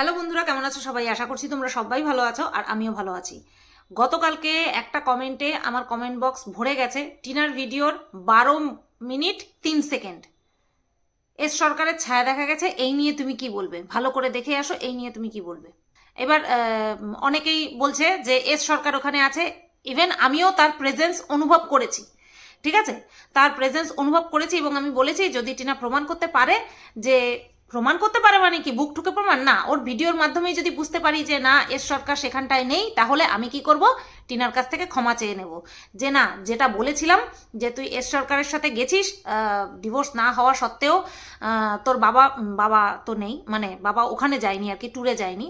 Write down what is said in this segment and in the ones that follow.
Hello বন্ধুরা, কেমন আছো সবাই? আশা করছি তোমরা সবাই ভালো আছো আর আমিও ভালো আছি। গতকালকে একটা কমেন্টে আমার কমেন্ট বক্স ভরে গেছে, টিনার ভিডিওর বারো মিনিট তিন সেকেন্ড। এস সরকারের ছায়া দেখা গেছে, এই নিয়ে তুমি কি বলবে? ভালো করে দেখে আসো, এই নিয়ে তুমি কি বলবে? এবার অনেকেই বলছে যে এস সরকার ওখানে আছে, ইভেন আমিও তার প্রেজেন্স অনুভব করেছি, ঠিক আছে? তার প্রেজেন্স অনুভব করেছি এবং আমি বলেছি, যদি টিনা প্রমাণ করতে পারে যে প্রমাণ করতে পারে মানে কি? বুক ঠুকে প্রমাণ? না, ওর ভিডিওর মাধ্যমেই যদি বুঝতে পারি যে না এর সরকার সেখানটায় নেই, তাহলে আমি কি করব? টিনার কাছ থেকে ক্ষমা চেয়ে নেব। যে না, যেটা বলেছিলাম যে তুই এস সরকারের সাথে গেছিস ডিভোর্স না হওয়া সত্ত্বেও তোর বাবা বাবা তো নেই মানে বাবা ওখানে যায়নি আর কি ট্যুরে যায়নি।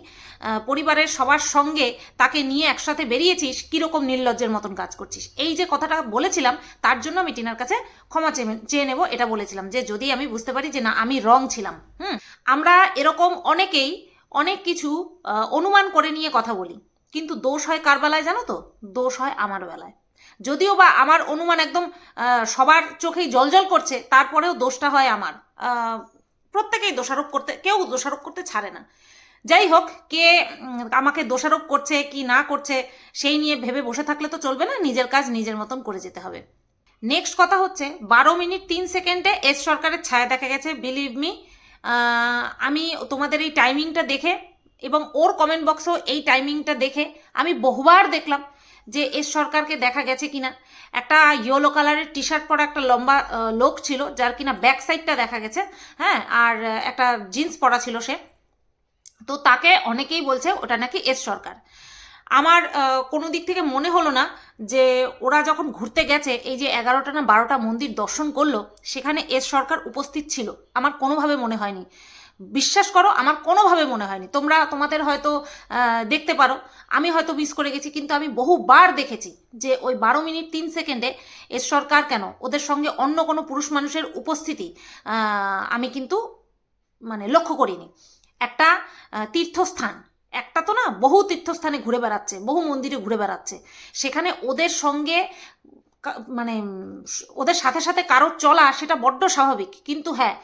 পরিবারের সবার সঙ্গে তাকে নিয়ে একসাথে বেরিয়েছিস, কীরকম নির্লজ্জের মতন কাজ করছিস? এই যে কথাটা বলেছিলাম, তার জন্য আমি টিনার কাছে ক্ষমা চেয়ে নেব, এটা বলেছিলাম। যে যদি আমি বুঝতে পারি যে না, আমি রং ছিলাম, হুম? আমরা এরকম অনেকেই অনেক কিছু অনুমান করে নিয়ে কথা বলি। কিন্তু দোষ হয় কার বেলায় জানো তো? দোষ হয় আমার বেলায়। যদিও বা আমার অনুমান একদম সবার চোখেই জলজল করছে, তারপরেও দোষটা হয় আমার। প্রত্যেকেই দোষারোপ করতে, কেউ দোষারোপ করতে ছাড়ে না। যাই হোক, কে আমাকে দোষারোপ করছে, কি না করছে, সেই নিয়ে ভেবে বসে থাকলে তো চলবে না, নিজের কাজ নিজের মতন করে যেতে হবে। নেক্সট কথা হচ্ছে, বারো মিনিট তিন সেকেন্ডে এস সরকারের ছায়া দেখা গেছে। বিলিভ মি আমি তোমাদের এই টাইমিংটা দেখে এবং ওর কমেন্ট বক্সেও এই টাইমিংটা দেখে আমি বহুবার দেখলাম যে এস সরকারকে দেখা গেছে কিনা। একটা ইয়েলো কালারের টি শার্ট পরা একটা লম্বা লোক ছিল, যার কিনা ব্যাক সাইডটা দেখা গেছে হ্যাঁ আর একটা জিন্স পরা ছিল সে। তো তাকে অনেকেই বলছে ওটা নাকি এস সরকার। আমার কোনো দিক থেকে মনে হলো না যে ওরা যখন ঘুরতে গেছে, এই যে এগারোটা না বারোটা মন্দির দর্শন করল, সেখানে এস সরকার উপস্থিত ছিল। আমার কোনোভাবে মনে হয়নি। বিশ্বাস করো, আমার কোনোভাবে মনে হয়নি। তোমরা তোমাদের হয়তো দেখতে পারো। আমি হয়তো মিস করে গেছি, কিন্তু আমি বহুবার দেখেছি যে ওই বারো মিনিট, তিন সেকেন্ডে এস সরকার কেন? ওদের সঙ্গে অন্য কোনো পুরুষ মানুষের উপস্থিতি আমি কিন্তু মানে লক্ষ্য করিনি। একটা তীর্থস্থান, একটা তো না বহু তীর্থস্থানে ঘুরে বেড়াচ্ছে, বহু মন্দিরে ঘুরে বেড়াচ্ছে। সেখানে ওদের সঙ্গে মানে ওদের সাথে সাথে কারোর চলা সেটা বড্ড স্বাভাবিক। কিন্তু হ্যাঁ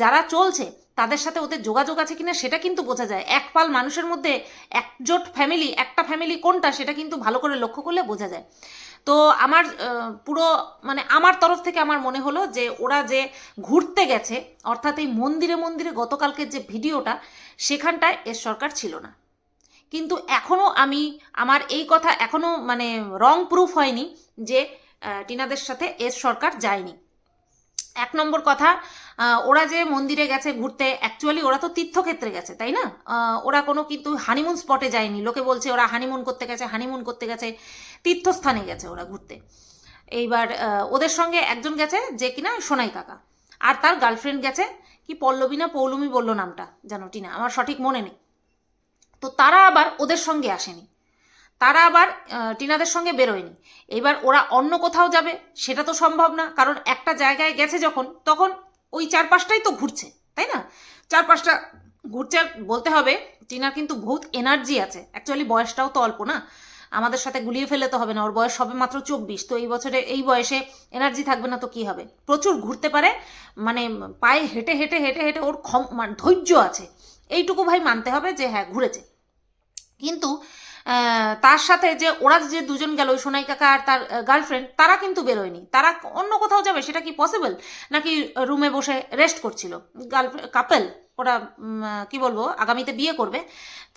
যারা চলছে তাদের সাথে ওদের যোগাযোগ আছে কিনা সেটা কিন্তু বোঝা যায়। এক পাল মানুষের মধ্যে একজোট ফ্যামিলি একটা ফ্যামিলি কোনটা সেটা কিন্তু ভালো করে লক্ষ্য করলে বোঝা যায়। তো আমার পুরো মানে আমার তরফ থেকে আমার মনে হলো যে ওরা যে ঘুরতে গেছে, অর্থাৎ এই মন্দিরে মন্দিরে গতকালকের যে ভিডিওটা, সেখানটায় এর সরকার ছিল না। কিন্তু এখনও আমি, আমার এই কথা এখনও মানে রং প্রুফ হয়নি যে টিনাদের সাথে এর সরকার যায়নি। এক নম্বর কথা ওরা যে মন্দিরে গেছে ঘুরতে অ্যাকচুয়ালি ওরা তো তীর্থক্ষেত্রে গেছে, তাই না? ওরা কোনো কিন্তু হানিমুন স্পটে যায়নি। লোকে বলছে ওরা হানিমুন করতে গেছে হানিমুন করতে গেছে, তীর্থস্থানে গেছে ওরা ঘুরতে। এইবার ওদের সঙ্গে একজন গেছে যে কিনা সোনাই কাকা। আর তার গার্লফ্রেন্ড গেছে কি পল্লবী না পৌলমী বলল নামটা, জানো টিনা? আমার সঠিক মনে নেই। তো তারা আবার ওদের সঙ্গে আসেনি। তারা আবার টিনাদের সঙ্গে বেরোয়নি। এবার ওরা অন্য কোথাও যাবে, সেটা তো সম্ভব না, কারণ একটা জায়গায় গেছে যখন, তখন ওই চারপাশটাই তো ঘুরছে, তাই না? চারপাশটা ঘুরছে আর বলতে হবে, টিনার কিন্তু বহুত এনার্জি আছে। অ্যাকচুয়ালি বয়সটাও তো অল্প না। আমাদের সাথে গুলিয়ে ফেলে তো হবে না, ওর বয়স সবে মাত্র চব্বিশ, তো এই বছরে, এই বয়সে এনার্জি থাকবে না তো কি হবে? প্রচুর ঘুরতে পারে মানে পায়ে হেঁটে হেঁটে হেঁটে হেঁটে ওর ক্ষম মানে ধৈর্য আছে। এইটুকু ভাই মানতে হবে যে হ্যাঁ ঘুরেছে। কিন্তু তার সাথে যে ওরা যে দুজন গেল, ওই সোনাই কাকা আর তার গার্লফ্রেন্ড তারা কিন্তু বেরোয়নি। তারা অন্য কোথাও যাবে, সেটা কি পসিবল নাকি রুমে বসে রেস্ট করছিল? গার্লফ্রেন্ড কাপেল ওরা কি বলব, আগামীতে বিয়ে করবে।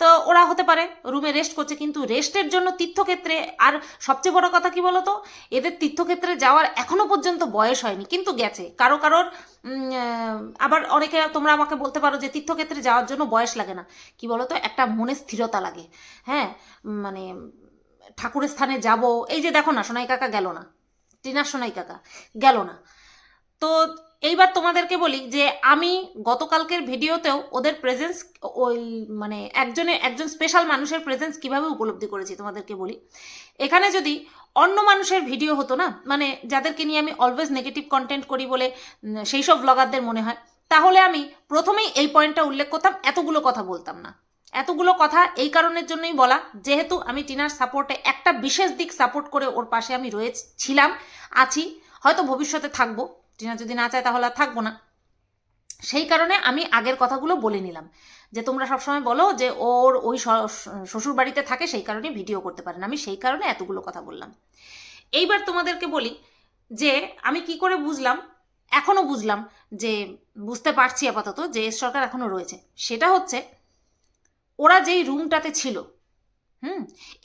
তো ওরা হতে পারে রুমে রেস্ট করছে, কিন্তু রেস্টের জন্য তীর্থক্ষেত্রে আর সবচেয়ে বড় কথা কি বলতো, এদের তীর্থক্ষেত্রে যাওয়ার এখনও পর্যন্ত বয়স হয়নি, কিন্তু গেছে। কারও কারোর আবার অনেকে তোমরা আমাকে বলতে পারো যে তীর্থক্ষেত্রে যাওয়ার জন্য বয়স লাগে না। কি বলতো, একটা মনে স্থিরতা লাগে। হ্যাঁ মানে ঠাকুরের স্থানে যাব। এই যে দেখো না, সোনাই কাকা গেল না। টিনার সোনাই কাকা গেল না। তো এইবার তোমাদেরকে বলি যে আমি গতকালকের ভিডিওতেও ওদের প্রেজেন্স ওই মানে একজনে, একজন স্পেশাল মানুষের প্রেজেন্স কীভাবে উপলব্ধি করেছি তোমাদেরকে বলি। এখানে যদি অন্য মানুষের ভিডিও হতো না মানে যাদেরকে নিয়ে আমি অলওয়েজ নেগেটিভ কন্টেন্ট করি বলে সেই সব ব্লগারদের মনে হয়, তাহলে আমি প্রথমেই এই পয়েন্টটা উল্লেখ করতাম, এতগুলো কথা বলতাম না। এতগুলো কথা এই কারণের জন্যই বলা, যেহেতু আমি টিনার সাপোর্টে একটা বিশেষ দিক সাপোর্ট করে ওর পাশে আমি রয়েছিলাম আছি, হয়তো ভবিষ্যতে থাকব। টিনা যদি না চায় তাহলে আর থাকব না। সেই কারণে আমি আগের কথাগুলো বলে নিলাম যে তোমরা সবসময় বলো যে ওর ওই শ্বশুর বাড়িতে থাকে সেই কারণে ভিডিও করতে পারে না। আমি সেই কারণে এতগুলো কথা বললাম। এইবার তোমাদেরকে বলি যে আমি কি করে বুঝলাম এখনও বুঝলাম যে বুঝতে পারছি আপাতত যে এস সরকার এখনও রয়েছে। সেটা হচ্ছে ওরা যেই রুমটাতে ছিল, হুম,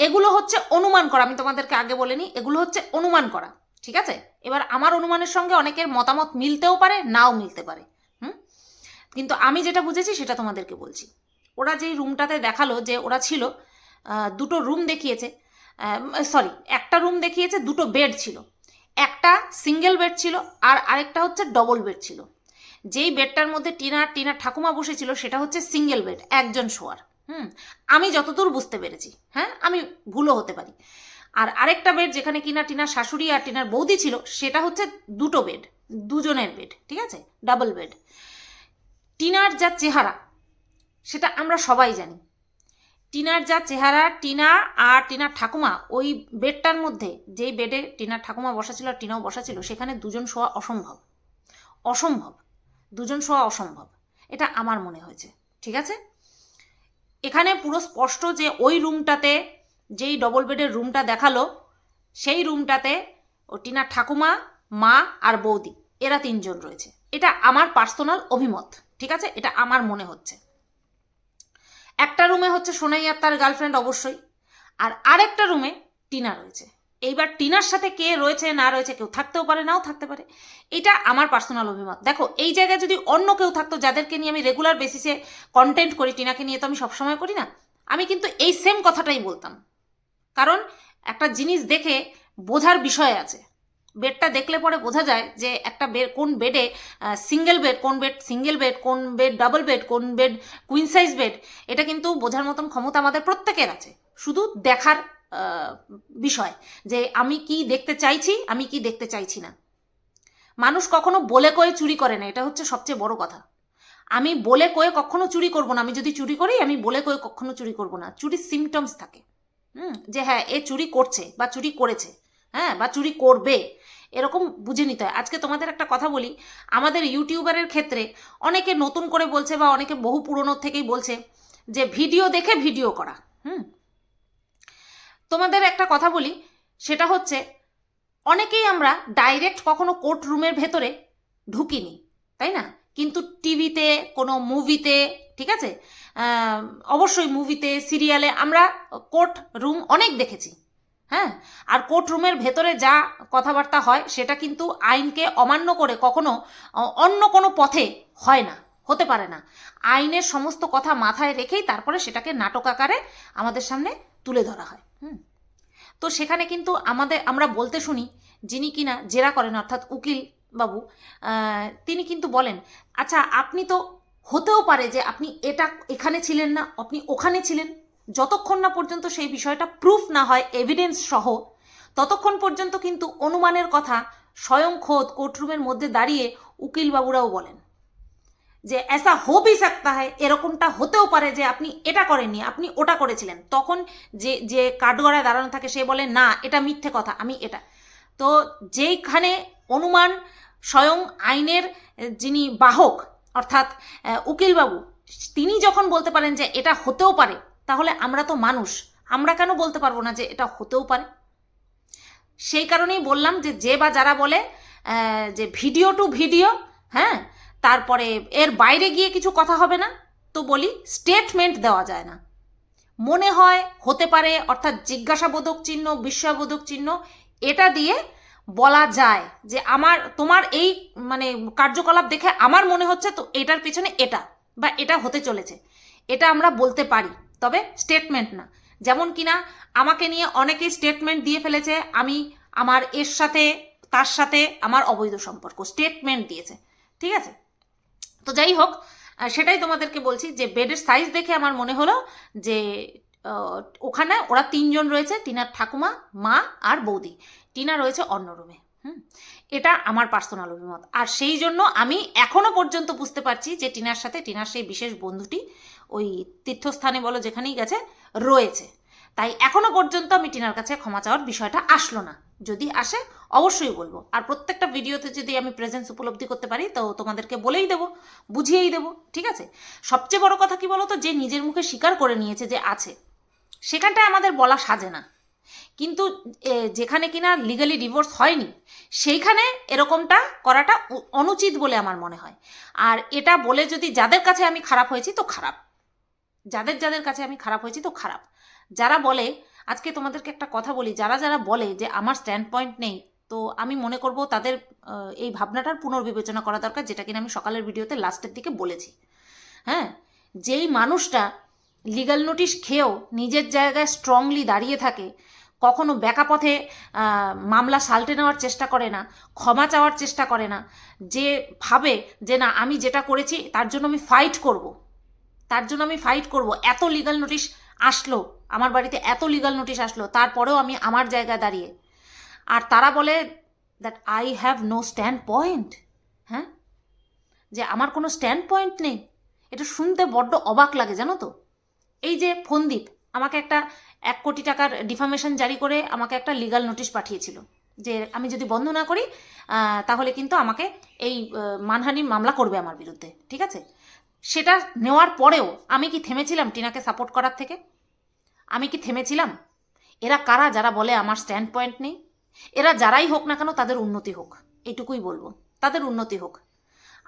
এগুলো হচ্ছে অনুমান করা। আমি তোমাদেরকে আগে বলিনি এগুলো হচ্ছে অনুমান করা। ঠিক আছে? এবার আমার অনুমানের সঙ্গে অনেকের মতামত মিলতেও পারে, নাও মিলতে পারে। হুম? কিন্তু আমি যেটা বুঝেছি সেটা তোমাদেরকে বলছি। ওরা যেই রুমটাতে দেখাল যে ওরা ছিল দুটো রুম দেখিয়েছে সরি একটা রুম দেখিয়েছে, দুটো বেড ছিল। একটা সিঙ্গেল বেড ছিল আর আরেকটা হচ্ছে ডবল বেড ছিল। যেই বেডটার মধ্যে টিনা টিনা ঠাকুমা বসেছিল সেটা হচ্ছে সিঙ্গেল বেড, একজন শোয়ার। হুম? আমি যতদূর বুঝতে পেরেছি হ্যাঁ? আমি ভুলও হতে পারি। আর আরেকটা বেড যেখানে কিনা টিনার শাশুড়ি আর টিনার বৌদি ছিল, সেটা হচ্ছে দুটো বেড দুজনের বেড ঠিক আছে? ডাবল বেড টিনার যা চেহারা, সেটা আমরা সবাই জানি। টিনার যা চেহারা, টিনা আর টিনার ঠাকুমা, ওই বেডটার মধ্যে, যেই বেডে টিনার ঠাকুমা বসা ছিল আর টিনাও বসা ছিল সেখানে দুজন শোয়া অসম্ভব। অসম্ভব। দুজন শোয়া অসম্ভব। এটা আমার মনে হয়েছে। ঠিক আছে? এখানে পুরো স্পষ্ট যে ওই রুমটাতে যেই ডবল বেডের রুমটা দেখাল, সেই রুমটাতে ও টিনার ঠাকুমা, মা আর বৌদি, এরা তিনজন রয়েছে। এটা আমার পার্সোনাল অভিমত, ঠিক আছে? এটা আমার মনে হচ্ছে। একটা রুমে হচ্ছে সোনাই আর তার গার্লফ্রেন্ড অবশ্যই, আর আরেকটা রুমে টিনা রয়েছে। এইবার টিনার সাথে কে রয়েছে, না রয়েছে, কেউ থাকতেও পারে, নাও থাকতে পারে। এটা আমার পার্সোনাল অভিমত। দেখো, এই জায়গায় যদি অন্য কেউ থাকতো, যাদেরকে নিয়ে আমি রেগুলার বেসিসে কন্টেন্ট করি, টিনাকে নিয়ে তো আমি সবসময় করি না, আমি কিন্তু এই সেম কথাটাই বলতাম। কারণ একটা জিনিস দেখে বোঝার বিষয় আছে। বেডটা দেখলে পরে বোঝা যায় যে একটা বেড কোন বেডে সিঙ্গেল বেড কোন বেড সিঙ্গেল বেড কোন বেড ডাবল বেড কোন বেড কুইন সাইজ বেড এটা কিন্তু বোঝার মতন ক্ষমতা আমাদের প্রত্যেকের আছে। শুধু দেখার বিষয় যে আমি কি দেখতে চাইছি, আমি কি দেখতে চাইছি না। মানুষ কখনো বলে কয়ে চুরি করে না, এটা হচ্ছে সবচেয়ে বড় কথা। আমি বলে কয়ে কখনো চুরি করব না, আমি যদি চুরি করি, আমি বলে কয়ে কখনো চুরি করব না। চুরির সিমটমস থাকে। হুম, যে হ্যাঁ এ চুরি করছে বা চুরি করেছে হ্যাঁ বা চুরি করবে, এরকম বুঝে নিতে হয়। আজকে তোমাদের একটা কথা বলি, আমাদের ইউটিউবারের ক্ষেত্রে অনেকে নতুন করে বলছে বা অনেকে বহু পুরনোর থেকেই বলছে যে ভিডিও দেখে ভিডিও করা, হুম। তোমাদের একটা কথা বলি, সেটা হচ্ছে অনেকেই আমরা ডাইরেক্ট কখনো কোর্ট রুমের ভেতরে ঢুকিনি, তাই না? কিন্তু টিভিতে, কোনো মুভিতে ঠিক আছে? অবশ্যই মুভিতে সিরিয়ালে আমরা কোর্ট রুম অনেক দেখেছি। হ্যাঁ? আর কোর্ট রুমের ভেতরে যা কথাবার্তা হয়, সেটা কিন্তু আইনকে অমান্য করে কখনো অন্য কোনো পথে হয় না, হতে পারে না। আইনের সমস্ত কথা মাথায় রেখেই তারপরে সেটাকে নাটক আকারে আমাদের সামনে তুলে ধরা হয়। হুম? তো সেখানে কিন্তু আমাদের, আমরা বলতে শুনি, যিনি কিনা জেরা করেন, অর্থাৎ উকিল বাবু তিনি কিন্তু বলেন আচ্ছা আপনি তো হতেও পারে যে আপনি এটা এখানে ছিলেন না, আপনি ওখানে ছিলেন। যতক্ষণ না পর্যন্ত সেই বিষয়টা প্রুফ না হয় এভিডেন্স সহ, ততক্ষণ পর্যন্ত কিন্তু অনুমানের কথা স্বয়ং খোদ কোর্টরুমের মধ্যে দাঁড়িয়ে উকিল বাবুরাও বলেন। যে এসা হো সাকতা হয় এরকমটা হতেও পারে যে আপনি এটা করেননি, আপনি ওটা করেছিলেন। তখন যে যে কাঠগড়ায় দাঁড়ানো থাকে সে বলে, না, এটা মিথ্যে কথা, আমি এটা। তো যেইখানে অনুমান স্বয়ং আইনের যিনি বাহক অর্থাৎ উকিলবাবু, তিনি যখন বলতে পারেন যে এটা হতেও পারে, তাহলে আমরা তো মানুষ, আমরা কেন বলতে পারব না যে এটা হতেও পারে? সেই কারণেই বললাম যে যে বা যারা বলে যে ভিডিও টু ভিডিও হ্যাঁ তারপরে এর বাইরে গিয়ে কিছু কথা হবে না, তো বলি স্টেটমেন্ট দেওয়া যায় না। মনে হয় হতে পারে, অর্থাৎ জিজ্ঞাসাবোধক চিহ্ন, বিস্ময়বোধক চিহ্ন, এটা দিয়ে বলা যায় যে আমার, তোমার এই মানে কার্যকলাপ দেখে আমার মনে হচ্ছে তো এটার পিছনে এটা বা এটা হতে চলেছে। এটা আমরা বলতে পারি, তবে স্টেটমেন্ট না। যেমন কিনা আমাকে নিয়ে অনেকেই স্টেটমেন্ট দিয়ে ফেলেছে, আমি আমার এর সাথে, তার সাথে আমার অবৈধ সম্পর্ক স্টেটমেন্ট দিয়েছে। ঠিক আছে? তো যাই হোক সেটাই তোমাদেরকে বলছি যে বেডের সাইজ দেখে আমার মনে হলো যে ওখানে ওরা তিনজন রয়েছে, টিনার ঠাকুমা, মা আর বৌদি। টিনা রয়েছে অন্য রুমে হুম? এটা আমার পার্সোনাল অভিমত। আর সেই জন্য আমি এখনও পর্যন্ত বুঝতে পারছি যে টিনার সাথে টিনার সেই বিশেষ বন্ধুটি ওই তীর্থস্থানে বলো যেখানেই গেছে, রয়েছে। তাই এখনও পর্যন্ত আমি টিনার কাছে ক্ষমা চাওয়ার বিষয়টা আসলো না। যদি আসে, অবশ্যই বলব। আর প্রত্যেকটা ভিডিওতে যদি আমি প্রেজেন্স উপলব্ধি করতে পারি, তো তোমাদেরকে বলেই দেবো, বুঝিয়েই দেবো, ঠিক আছে? সবচেয়ে বড় কথা কি বলো তো যে নিজের মুখে স্বীকার করে নিয়েছে যে আছে। সেখানটায় আমাদের বলা সাজে না। কিন্তু যেখানে কিনা লিগালি ডিভোর্স হয়নি, সেইখানে এরকমটা করাটা অনুচিত বলে আমার মনে হয়। আর এটা বলে যদি যাদের কাছে আমি খারাপ হয়েছি তো খারাপ। যাদের যাদের কাছে আমি খারাপ হয়েছি তো খারাপ। যারা বলে, আজকে তোমাদেরকে একটা কথা বলি, যারা যারা বলে যে আমার স্ট্যান্ড পয়েন্ট নেই, তো আমি মনে করব তাদের এই ভাবনাটার পুনর্বিবেচনা করা দরকার, যেটা কিনা আমি সকালের ভিডিওতে লাস্টের দিকে বলেছি। হ্যাঁ? যেই মানুষটা লিগাল নোটিশ খেয়েও নিজের জায়গায় স্ট্রংলি দাঁড়িয়ে থাকে, কখনো ব্যাকা পথে মামলা সালটে নেওয়ার চেষ্টা করে না, ক্ষমা চাওয়ার চেষ্টা করে না, যে ভাবে যে না, আমি যেটা করেছি তার জন্য আমি ফাইট করব। তার জন্য আমি ফাইট করব। এত লিগাল নোটিশ আসলো, আমার বাড়িতে এত লিগাল নোটিশ আসলো, তারপরেও আমি আমার জায়গায় দাঁড়িয়ে। আর তারা বলে that I have no stand point হ্যাঁ? যে আমার কোনো স্ট্যান্ড পয়েন্ট নেই। এটা শুনতে বড্ড অবাক লাগে, জানো তো? এই যে ফন্দীপ, আমাকে একটা এক কোটি টাকার ডিফামেশন জারি করে আমাকে একটা লিগাল নোটিশ পাঠিয়েছিল যে আমি যদি বন্ধ না করি তাহলে কিন্তু আমাকে এই মানহানির মামলা করবে আমার বিরুদ্ধে, ঠিক আছে? সেটা নেওয়ার পরেও আমি কি থেমেছিলাম টিনাকে সাপোর্ট করার থেকে? আমি কি থেমেছিলাম? এরা কারা যারা বলে আমার স্ট্যান্ড পয়েন্ট নেই? এরা যারাই হোক না কেন তাদের উন্নতি হোক, এইটুকুই বলব, তাদের উন্নতি হোক।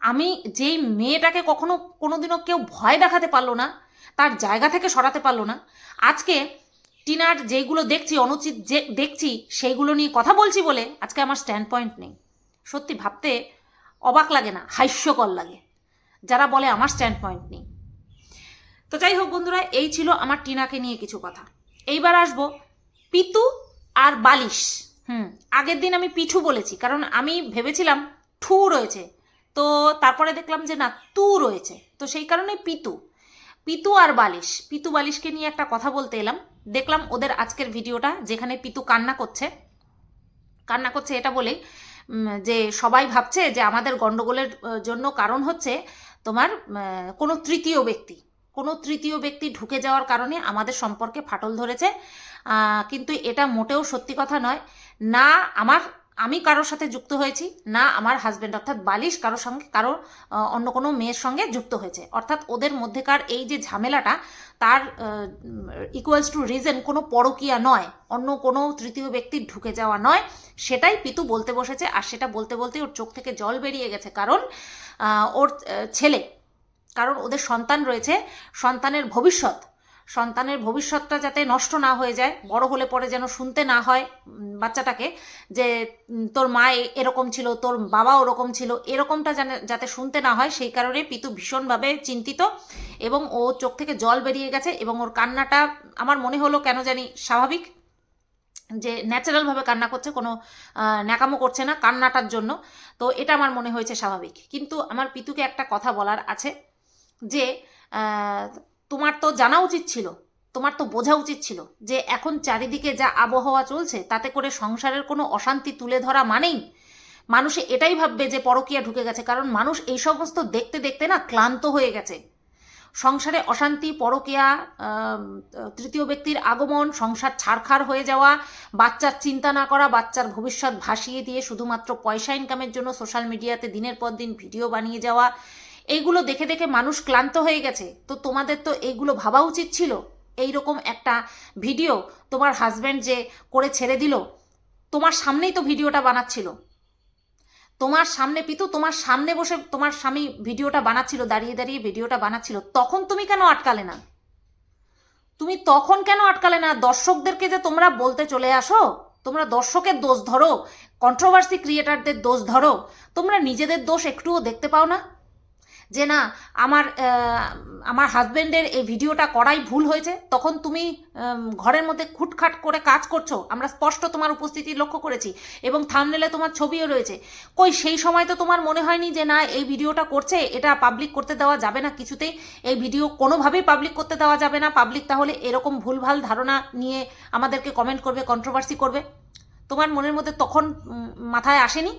আমি যেই মেয়েটাকে কখনো কোনোদিনও কেউ ভয় দেখাতে পারল না তার জায়গা থেকে সরাতে পারল না। আজকে টিনার যেইগুলো দেখছি, অনুচিত যে দেখছি, সেইগুলো নিয়ে কথা বলছি বলে আজকে আমার স্ট্যান্ড পয়েন্ট নেই। সত্যি ভাবতে অবাক লাগে না, হাস্যকর লাগে। যারা বলে আমার স্ট্যান্ড পয়েন্ট নেই। তো যাই হোক বন্ধুরা, এই ছিল আমার টিনাকে নিয়ে কিছু কথা। এইবার আসব পিতু আর বালিশ। হুম, আগের দিন আমি পিঠু বলেছি, কারণ আমি ভেবেছিলাম ঠু রয়েছে। তো তারপরে দেখলাম যে না, তু রয়েছে। তো সেই কারণে পিতু। পিতু আর বালিশ। পিতু বালিশকে নিয়ে একটা কথা বলতে এলাম। দেখলাম ওদের আজকের ভিডিওটা যেখানে পিতু কান্না করছে। কান্না করছে এটা বলেই যে সবাই ভাবছে যে আমাদের গণ্ডগোলের জন্য কারণ হচ্ছে তোমার কোনো তৃতীয় ব্যক্তি। কোনো তৃতীয় ব্যক্তি ঢুকে যাওয়ার কারণে আমাদের সম্পর্কে ফাটল ধরেছে। কিন্তু এটা মোটেও সত্যি কথা নয়। না, আমার আমি কারোর সাথে যুক্ত হয়েছি, না আমার হাজব্যান্ড অর্থাৎ বালিশ কারোর সঙ্গে, কারও অন্য কোনো মেয়ের সঙ্গে যুক্ত হয়েছে। অর্থাৎ ওদের মধ্যেকার এই যে ঝামেলাটা, তার ইকুয়ালস টু রিজন কোনো পরকীয়া নয়, অন্য কোনো তৃতীয় ব্যক্তির ঢুকে যাওয়া নয়, সেটাই পিতু বলতে বসেছে আর সেটা বলতে বলতে ওর চোখ থেকে জল বেরিয়ে গেছে। কারণ ওর ছেলে, কারণ ওদের সন্তান রয়েছে, সন্তানের ভবিষ্যৎ সন্তানের ভবিষ্যৎটা যাতে নষ্ট না হয়ে যায়, বড় হলে পরে যেন শুনতে না হয় বাচ্চাটাকে যে তোর মা এরকম ছিল, তোর বাবা ওরকম ছিল, এরকমটা যেন- যাতে শুনতে না হয়, সেই কারণে পিতু ভীষণভাবে চিন্তিত এবং ও চোখ থেকে জল বেরিয়ে গেছে এবং ওর কান্নাটা, আমার মনে হলো কেন জানি স্বাভাবিক, যে ন্যাচারালভাবে কান্না করছে, কোনো ন্যাকামো করছে না কান্নাটার জন্য। তো এটা আমার মনে হয়েছে স্বাভাবিক। কিন্তু আমার পিতুকে একটা কথা বলার আছে যে তোমার তো জানা উচিত ছিল, তোমার তো বোঝা উচিত ছিল যে এখন চারিদিকে যা আবহাওয়া চলছে তাতে করে সংসারের কোনো অশান্তি তুলে ধরা মানেই মানুষে এটাই ভাববে যে পরকীয়া ঢুকে গেছে, কারণ মানুষ এই সমস্ত দেখতে দেখতে না ক্লান্ত হয়ে গেছে। সংসারে অশান্তি, পরকীয়া তৃতীয় ব্যক্তির আগমন, সংসার ছাড়খার হয়ে যাওয়া, বাচ্চার চিন্তা না করা, বাচ্চার ভবিষ্যৎ ভাসিয়ে দিয়ে শুধুমাত্র পয়সা ইনকামের জন্য সোশ্যাল মিডিয়াতে দিনের পর দিন ভিডিও বানিয়ে যাওয়া এইগুলো দেখে দেখে মানুষ ক্লান্ত হয়ে গেছে। তো তোমাদের তো এইগুলো ভাবা উচিত ছিল? এই রকম একটা ভিডিও তোমার হাজব্যান্ড যে করে ছেড়ে দিল, তোমার সামনেই তো ভিডিওটা বানাচ্ছিল। তোমার সামনে, পিতু, তোমার সামনে বসে তোমার স্বামী ভিডিওটা বানাচ্ছিল, দাঁড়িয়ে দাঁড়িয়ে ভিডিওটা বানাচ্ছিল। তখন তুমি কেন আটকালে না? তুমি তখন কেন আটকালে না? দর্শকদেরকে যে তোমরা বলতে চলে আসো, তোমরা দর্শকের দোষ ধরো কন্ট্রোভার্সি ক্রিয়েটারদের দোষ ধরো, তোমরা নিজেদের দোষ একটুও দেখতে পাও না? যে না, আমার আমার হাজবেন্ডের এই ভিডিওটা করাই ভুল হয়েছে, তখন তুমি ঘরের মধ্যে খুটখাট করে কাজ করছ। আমরা স্পষ্ট তোমার উপস্থিতি লক্ষ্য করেছি এবং থামনেলে তোমার ছবিও রয়েছে। কই, সেই সময় তো তোমার মনে হয়নি যে না, এই ভিডিওটা করছে, এটা পাবলিক করতে দেওয়া যাবে না কিছুতেই। এই ভিডিও কোনোভাবেই পাবলিক করতে দেওয়া যাবে না। পাবলিক তাহলে এরকম ভুলভাল ধারণা নিয়ে আমাদেরকে কমেন্ট করবে কন্ট্রোভার্সি করবে। তোমার মনের মধ্যে তখন মাথায় আসেনি?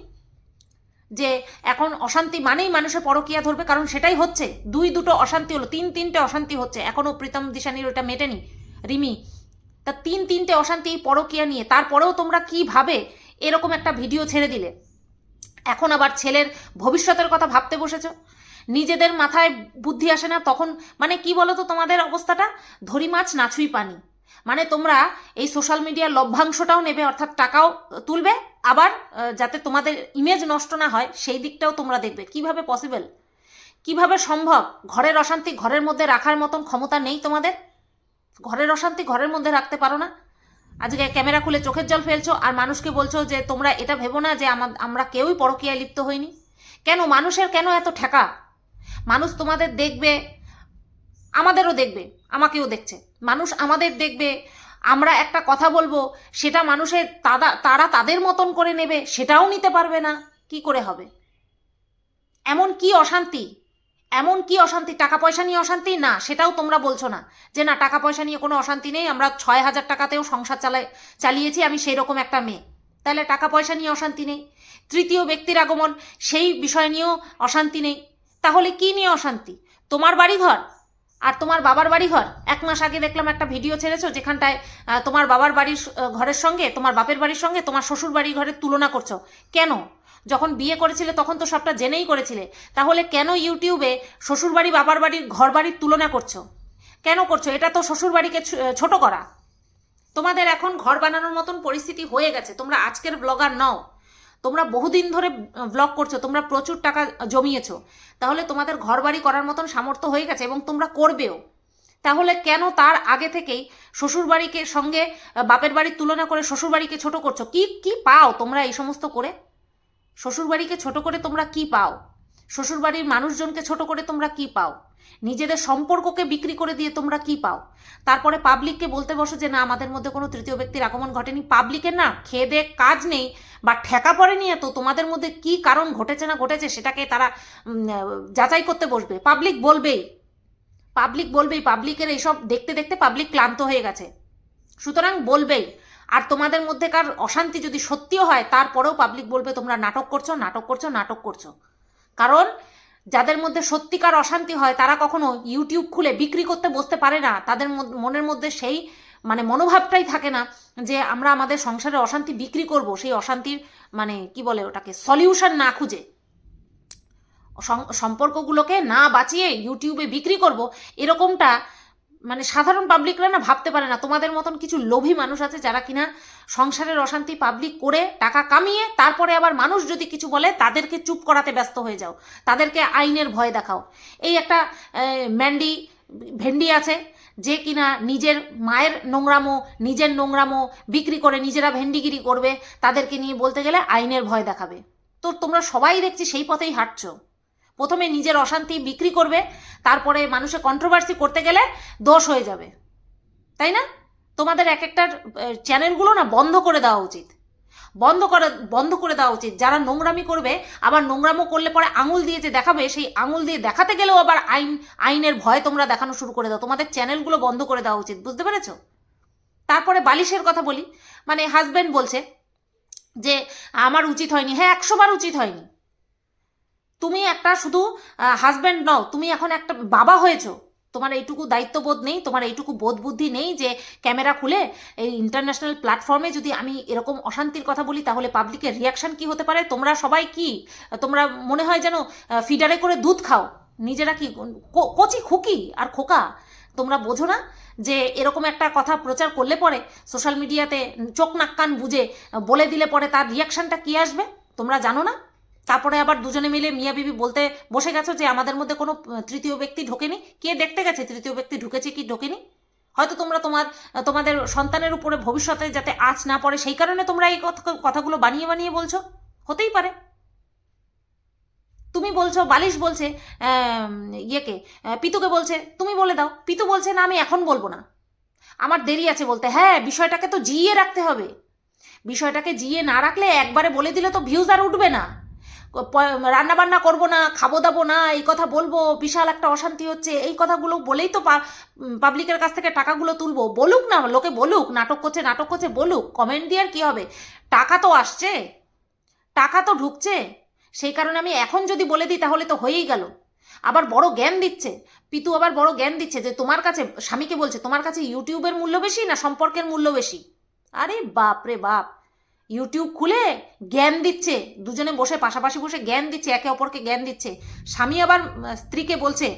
যে এখন অশান্তি মানেই মানুষের পরকিয়া ধরবে, কারণ সেটাই হচ্ছে। দুই দুটো অশান্তি হলো, তিন তিনটে অশান্তি হচ্ছে। এখনও প্রীতম দিশানির ওটা মেটেনি। রিমি, তা তিন তিনটে অশান্তি এই পরকিয়া নিয়ে তারপরেও তোমরা কীভাবে এরকম একটা ভিডিও ছেড়ে দিলে। এখন আবার ছেলের ভবিষ্যতের কথা ভাবতে বসেছ? নিজেদের মাথায় বুদ্ধি আসে না, তখন মানে কি বলো তো তোমাদের অবস্থাটা? ধরি মাছ নাছুই পানি। মানে তোমরা এই সোশ্যাল মিডিয়ার লভ্যাংশটাও নেবে, অর্থাৎ টাকাও তুলবে, আবার যাতে তোমাদের ইমেজ নষ্ট না হয়, সেই দিকটাও তোমরা দেখবে। কীভাবে পসিবল কীভাবে সম্ভব? ঘরের অশান্তি ঘরের মধ্যে রাখার মতন ক্ষমতা নেই তোমাদের? ঘরের অশান্তি ঘরের মধ্যে রাখতে পারো না? আজকে ক্যামেরা খুলে চোখের জল ফেলছো আর মানুষকে বলছো যে, তোমরা এটা ভেবো না যে, আমা- আমরা কেউই পরকীয়ায় লিপ্ত হইনি? কেন? মানুষের কেন এত ঠেকা? মানুষ তোমাদের দেখবে, আমাদেরও দেখবে, আমাকেও দেখছে। মানুষ আমাদের দেখবে, আমরা একটা কথা বলব, সেটা মানুষের তারা তারা তাদের মতন করে নেবে, সেটাও নিতে পারবে না, কি করে হবে? এমন কি অশান্তি? এমন কি অশান্তি? টাকা পয়সা নিয়ে অশান্তি? না, সেটাও তোমরা বলছো না, যে না টাকা পয়সা নিয়ে কোনো অশান্তি নেই, আমরা ছয় হাজার টাকাতেও সংসার চালাই, চালিয়েছি, আমি সেই রকম একটা মেয়ে। তাহলে টাকা পয়সা নিয়ে অশান্তি নেই। তৃতীয় ব্যক্তির আগমন, সেই বিষয় নিয়েও অশান্তি নেই। তাহলে কি নিয়ে অশান্তি? তোমার বাড়ি ঘর আর তোমার বাবার বাড়ি ঘর? এক মাস আগে দেখলাম একটা ভিডিও ছেড়েছো যেখানটায় তোমার বাবার বাড়ির ঘরের সঙ্গে, তোমার বাপের বাড়ির সঙ্গে তোমার শ্বশুর বাড়ির ঘরের তুলনা করছ। কেন? যখন বিয়ে করেছিলে তখন তো সবটা জেনেই করেছিলে। তাহলে কেন ইউটিউবে শ্বশুর বাড়ি, বাবার বাড়ির ঘর বাড়ির তুলনা করছ? কেন করছ? এটা তো শ্বশুর বাড়িকে ছোট করা। তোমাদের এখন ঘর বানানোর মতন পরিস্থিতি হয়ে গেছে। তোমরা আজকের ব্লগার নও। তোমরা বহুদিন ধরে ব্লগ করছ, তোমরা প্রচুর টাকা জমিয়েছ। তাহলে তোমাদের ঘর বাড়ি করার মতন সামর্থ্য হয়ে গেছে এবং তোমরা করবেও। তাহলে কেন তার আগে থেকেই শ্বশুরবাড়িকে সঙ্গে বাপের বাড়ির তুলনা করে শ্বশুরবাড়িকে ছোট করছ? কি কি পাও তোমরা এই সমস্ত করে? শ্বশুরবাড়িকে ছোট করে তোমরা কি পাও? শ্বশুরবাড়ির মানুষজনকে ছোট করে তোমরা কি পাও? নিজেদের সম্পর্ককে বিক্রি করে দিয়ে তোমরা কি পাও? তারপরে পাবলিককে বলতে বসো যে, না, আমাদের মধ্যে কোনো তৃতীয় ব্যক্তির আগমন ঘটেনি। পাবলিকের না, খেয়ে কাজ নেই বা ঠেকা পড়েনি এত, তোমাদের মধ্যে কি কারণ ঘটেছে না ঘটেছে সেটাকে তারা যাচাই করতে বসবে। পাবলিক বলবেই। পাবলিক বলবেই, পাবলিকের এইসব দেখতে দেখতে পাবলিক ক্লান্ত হয়ে গেছে। সুতরাং বলবেই। আর তোমাদের মধ্যেকার অশান্তি যদি সত্যিও হয়, তারপরেও পাবলিক বলবে, তোমরা নাটক করছ নাটক করছ নাটক করছ। কারণ যাদের মধ্যে সত্যিকার অশান্তি হয়, তারা কখনো ইউটিউব খুলে বিক্রি করতে বসতে পারে না। তাদের মনের মধ্যে সেই মানে মনোভাবটাই থাকে না যে আমরা আমাদের সংসারে অশান্তি বিক্রি করব, সেই অশান্তির মানে কি বলে ওটাকে সলিউশন না খুঁজে। সম্পর্কগুলোকে না বাঁচিয়ে ইউটিউবে বিক্রি করব, এরকমটা মানে সাধারণ পাবলিকরা না ভাবতে পারে না। তোমাদের মতন কিছু লোভী মানুষ আছে যারা কিনা সংসারের অশান্তি পাবলিক করে টাকা কামিয়ে তারপরে আবার মানুষ যদি কিছু বলে তাদেরকে চুপ করাতে ব্যস্ত হয়ে যাও। তাদেরকে আইনের ভয় দেখাও। এই একটা ম্যান্ডি, ভেন্ডি আছে যে কিনা নিজের মায়ের নোংরামো, নিজের নোংরামো বিক্রি করে নিজেরা ভেন্ডিগিরি করবে, তাদেরকে নিয়ে বলতে গেলে আইনের ভয় দেখাবে। তো তোমরা সবাই দেখছি সেই পথেই হাঁটছো। প্রথমে নিজের অশান্তি বিক্রি করবে, তারপরে মানুষে কন্ট্রোভার্সি করতে গেলে দোষ হয়ে যাবে। তাই না? তোমাদের এক একটার চ্যানেলগুলো না বন্ধ করে দেওয়া উচিত। বন্ধ করে বন্ধ করে দেওয়া উচিত। যারা নোংরামি করবে, আবার নোংরামো করলে পরে আঙুল দিয়ে যে দেখাবে, সেই আঙুল দিয়ে দেখাতে গেলেও আবার আইন, আইনের ভয় তোমরা দেখানো শুরু করে দাও। তোমাদের চ্যানেলগুলো বন্ধ করে দেওয়া উচিত, বুঝতে পেরেছ? তারপরে বালিশের কথা বলি। মানে হাজব্যান্ড বলছে যে, আমার উচিত হয়নি। হ্যাঁ একশোবার উচিত হয়নি। তুমি একটা শুধু হাজব্যান্ড নও, তুমি এখন একটা বাবা হয়েছো। তোমার এইটুকু দায়িত্ববোধ নেই, তোমার এইটুকু বোধ বুদ্ধি নেই যে ক্যামেরা খুলে এই ইন্টারন্যাশনাল প্ল্যাটফর্মে যদি আমি এরকম অশান্তির কথা বলি, তাহলে পাবলিকের রিয়াকশন কি হতে পারে? তোমরা সবাই কি? তোমরা মনে হয় যেন ফিডারে করে দুধ খাও। নিজেরা কি কচি খুকি আর খোকা? তোমরা বোঝো না যে এরকম একটা কথা প্রচার করলে পরে সোশ্যাল মিডিয়াতে চোখ নাক কান বুঝে বলে দিলে পরে তার রিয়াকশনটা কি আসবে? তোমরা জানো না? তারপরে আবার দুজনে মিলে মিয়া বিবি বলতে বসে গেছো যে আমাদের মধ্যে কোনো তৃতীয় ব্যক্তি ঢোকেনি। কে দেখতে গেছে তৃতীয় ব্যক্তি ঢুকেছে কি ঢোকেনি? হয়তো তোমরা তোমার তোমাদের সন্তানের উপরে ভবিষ্যতে যাতে আঁচ না পড়ে, সেই কারণে তোমরা এই কথা- কথাগুলো বানিয়ে বানিয়ে বলছো। হতেই পারে। তুমি বলছো, বালিশ বলছে ইয়েকে পিতুকে বলছে, তুমি বলে দাও। পিতু বলছে, না, আমি এখন বলব না। আমার দেরি আছে বলতে। হ্যাঁ বিষয়টাকে তো জিয়ে রাখতে হবে। বিষয়টাকে জিয়ে না রাখলে একবারে বলে দিলে তো ভিউজ আর উঠবে না। রান্না বান্না করব না, খাব দাবো না, এই কথা বলব, বিশাল একটা অশান্তি হচ্ছে, এই কথাগুলো বলেই তো পাবলিকের কাছ থেকে টাকাগুলো তুলবো। বলুক না, লোকে বলুক, নাটক করছে নাটক করছে, বলুক কমেন্ট দিয়ে আর কি হবে? টাকা তো আসছে, টাকা তো ঢুকছে, সেই কারণে আমি এখন যদি বলে দিই তাহলে তো হয়েই গেল। আবার বড় জ্ঞান দিচ্ছে, পিতু আবার বড় জ্ঞান দিচ্ছে যে তোমার কাছে, স্বামীকে বলছে, তোমার কাছে ইউটিউবের মূল্য বেশি না সম্পর্কের মূল্য বেশি? আরে বাপ রে বাপ! ইউটিউব খুলে জ্ঞান দিচ্ছে। দুজনে বসে পাশাপাশি বসে জ্ঞান দিচ্ছে, একে অপরকে জ্ঞান দিচ্ছে। স্বামী আবার স্ত্রীকে বলছে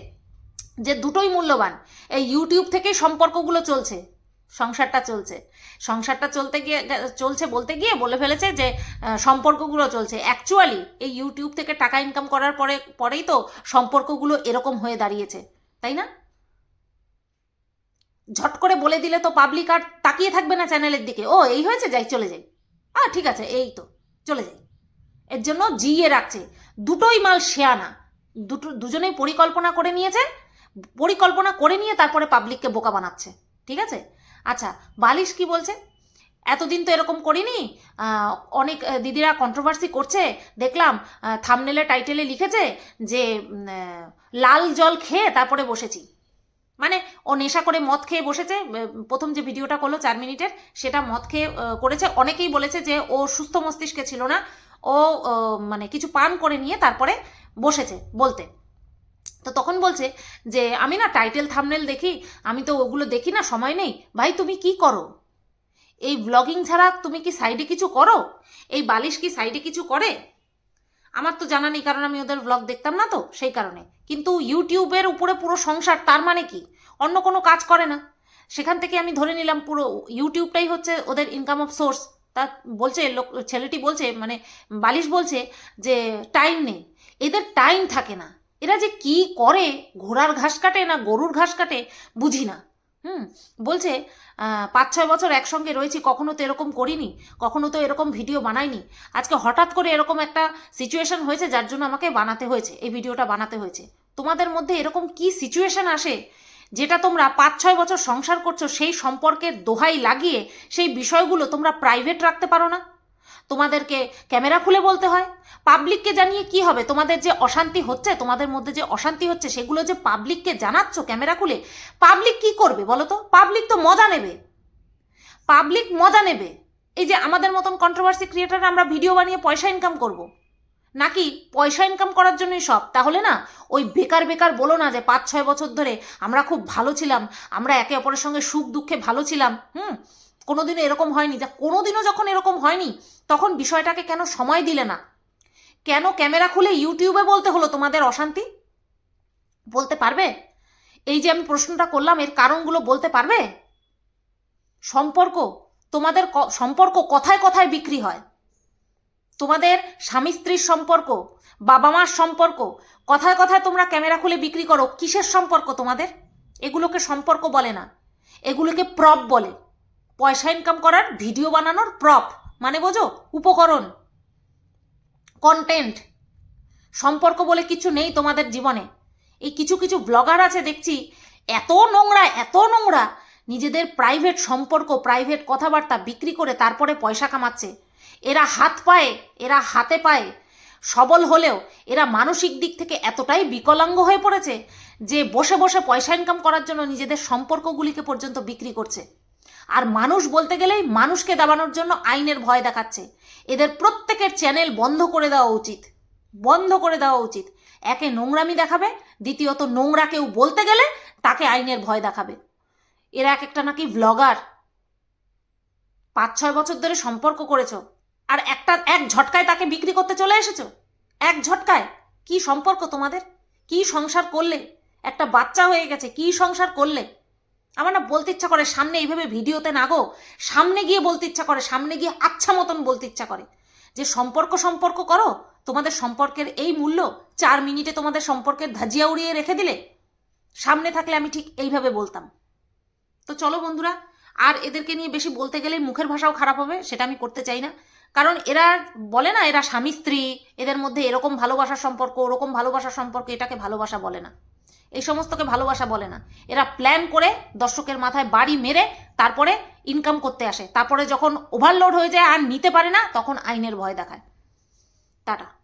যে, দুটোই মূল্যবান। এই ইউটিউব থেকেই সম্পর্কগুলো চলছে, সংসারটা চলছে। সংসারটা চলতে গিয়ে চলছে বলতে গিয়ে বলে ফেলেছে যে সম্পর্কগুলো চলছে। অ্যাকচুয়ালি এই ইউটিউব থেকে টাকা ইনকাম করার পরে, পরেই তো সম্পর্কগুলো এরকম হয়ে দাঁড়িয়েছে, তাই না? ঝট করে বলে দিলে তো পাবলিক আর তাকিয়ে থাকবে না চ্যানেলের দিকে। ও, এই হয়েছে? যাই, চলে যাই। আ ঠিক আছে এই তো চলে যাই। এর জন্য জিয়ে রাখছে। দুটোই মাল শেয়ানা দুটো, দুজনেই পরিকল্পনা করে নিয়েছে। পরিকল্পনা করে নিয়ে তারপরে পাবলিককে বোকা বানাচ্ছে। ঠিক আছে? আচ্ছা বালিশ কি বলছে? এতদিন তো এরকম করিনি। অনেক দিদিরা কন্ট্রোভার্সি করছে। দেখলাম থামনেলে টাইটেলে লিখেছে যে লাল জল খেয়ে তারপরে বসেছি। মানে ও নেশা করে মদ খেয়ে বসেছে প্রথম যে ভিডিওটা করল চার মিনিটের, সেটা মদ খেয়ে করেছে। অনেকেই বলেছে যে ও সুস্থ মস্তিষ্কে ছিল না, ও মানে কিছু পান করে নিয়ে তারপরে বসেছে বলতে। তো তখন বলছে যে, আমি না টাইটেল থামনেল দেখি, আমি তো ওগুলো দেখি না, সময় নেই। ভাই, তুমি কি করো? এই ব্লগিং ছাড়া তুমি কি সাইডে কিছু করো? এই বালিশ কি সাইডে কিছু করে? আমার তো জানা নেই, কারণ আমি ওদের ব্লগ দেখতাম না তো, সেই কারণে। কিন্তু ইউটিউবের উপরে পুরো সংসার, তার মানে কি? অন্য কোনো কাজ করে না। সেখান থেকে আমি ধরে নিলাম পুরো ইউটিউবটাই হচ্ছে ওদের ইনকাম অফ সোর্স তা বলছে, লোক, ছেলেটি বলছে মানে বালিশ বলছে যে টাইম নেই। এদের টাইম থাকে না। এরা যে কি করে ঘোড়ার ঘাস কাটে না গরুর ঘাস কাটে, বুঝি না। হুম, বলছে পাঁচ ছয় বছর একসঙ্গে রয়েছি, কখনো তো এরকম করিনি, কখনো তো এরকম ভিডিও বানাইনি। আজকে হঠাৎ করে এরকম একটা সিচুয়েশন হয়েছে, যার জন্য আমাকে বানাতে হয়েছে, এই ভিডিওটা বানাতে হয়েছে। তোমাদের মধ্যে এরকম কি সিচুয়েশন আসে, যেটা তোমরা পাঁচ ছয় বছর সংসার করছ, সেই সম্পর্কের দোহাই লাগিয়ে সেই বিষয়গুলো তোমরা প্রাইভেট রাখতে পারো না? তোমাদেরকে ক্যামেরা খুলে বলতে হয়। পাবলিককে জানিয়ে কি হবে? তোমাদের যে অশান্তি হচ্ছে, তোমাদের মধ্যে যে অশান্তি হচ্ছে, সেগুলো যে পাবলিককে জানাচ্ছ ক্যামেরা খুলে, পাবলিক কি করবে বলো তো? পাবলিক তো মজা নেবে। পাবলিক মজা নেবে। এই যে আমাদের মতন কন্ট্রোভার্সি ক্রিয়েটার আমরা ভিডিও বানিয়ে পয়সা ইনকাম করব। নাকি পয়সা ইনকাম করার জন্যই সব? তাহলে না, ওই বেকার বেকার বলো না যে পাঁচ ছয় বছর ধরে আমরা খুব ভালো ছিলাম, আমরা একে অপরের সঙ্গে সুখ দুঃখে ভালো ছিলাম, হুম? কোনোদিনও এরকম হয়নি, যা কোনোদিনও যখন এরকম হয়নি, তখন বিষয়টাকে কেন সময় দিলে না? কেন ক্যামেরা খুলে ইউটিউবে বলতে হলো তোমাদের অশান্তি? বলতে পারবে? এই যে আমি প্রশ্নটা করলাম, এর কারণগুলো বলতে পারবে? সম্পর্ক, তোমাদের সম্পর্ক কথায় কথায় বিক্রি হয়। তোমাদের স্বামী স্ত্রীর সম্পর্ক, বাবা মার সম্পর্ক, কথায় কথায় তোমরা ক্যামেরা খুলে বিক্রি করো, কিসের সম্পর্ক তোমাদের? এগুলোকে সম্পর্ক বলে না। এগুলোকে প্রপ বলে। পয়সা ইনকাম করার ভিডিও বানানোর প্রপ মানে বোঝো, উপকরণ কন্টেন্ট সম্পর্ক বলে কিছু নেই তোমাদের জীবনে। এই কিছু কিছু ব্লগার আছে, দেখছি, এত নোংরা এত নোংরা, নিজেদের প্রাইভেট সম্পর্ক প্রাইভেট কথাবার্তা বিক্রি করে তারপরে পয়সা কামাচ্ছে। এরা হাত পায়ে, এরা হাতে পায়ে, সবল হলেও এরা মানসিক দিক থেকে এতটাই বিকলাঙ্গ হয়ে পড়েছে যে বসে বসে পয়সা ইনকাম করার জন্য নিজেদের সম্পর্কগুলিকে পর্যন্ত বিক্রি করছে। আর মানুষ বলতে গেলেই মানুষকে দাবানোর জন্য আইনের ভয় দেখাচ্ছে। এদের প্রত্যেকের চ্যানেল বন্ধ করে দেওয়া উচিত। বন্ধ করে দেওয়া উচিত। একে নোংরামি দেখাবে, দ্বিতীয়ত নোংরা কেউ বলতে গেলে তাকে আইনের ভয় দেখাবে। এরা এক একটা নাকি ভ্লগার পাঁচ ছয় বছর ধরে সম্পর্ক করেছ, আর একটা এক ঝটকায় তাকে বিক্রি করতে চলে এসেছ? এক ঝটকায়? কি সম্পর্ক তোমাদের? কি সংসার করলে? একটা বাচ্চা হয়ে গেছে, কি সংসার করলে? আমার না বলতে ইচ্ছা করে সামনে এইভাবে ভিডিওতে না গো, সামনে গিয়ে বলতে ইচ্ছা করে, সামনে গিয়ে আচ্ছা মতন বলতে ইচ্ছা করে। যে সম্পর্ক সম্পর্ক করো, তোমাদের সম্পর্কের এই মূল্য চার মিনিটে তোমাদের সম্পর্কের ধাজিয়া উড়িয়ে রেখে দিলে, সামনে থাকলে আমি ঠিক এইভাবে বলতাম। তো চলো বন্ধুরা, আর এদেরকে নিয়ে বেশি বলতে গেলে মুখের ভাষাও খারাপ হবে, সেটা আমি করতে চাই না। কারণ এরা বলে না, এরা স্বামী স্ত্রী, এদের মধ্যে এরকম ভালোবাসার সম্পর্ক, ওরকম ভালোবাসার সম্পর্ক, এটাকে ভালোবাসা বলে না। এই সমস্তকে ভালোবাসা বলে না। এরা প্ল্যান করে দর্শকের মাথায় বাড়ি মেরে তারপরে ইনকাম করতে আসে। তারপরে যখন ওভারলোড হয়ে যায় আর নিতে পারে না, তখন আইনের ভয় দেখায়। টাটা।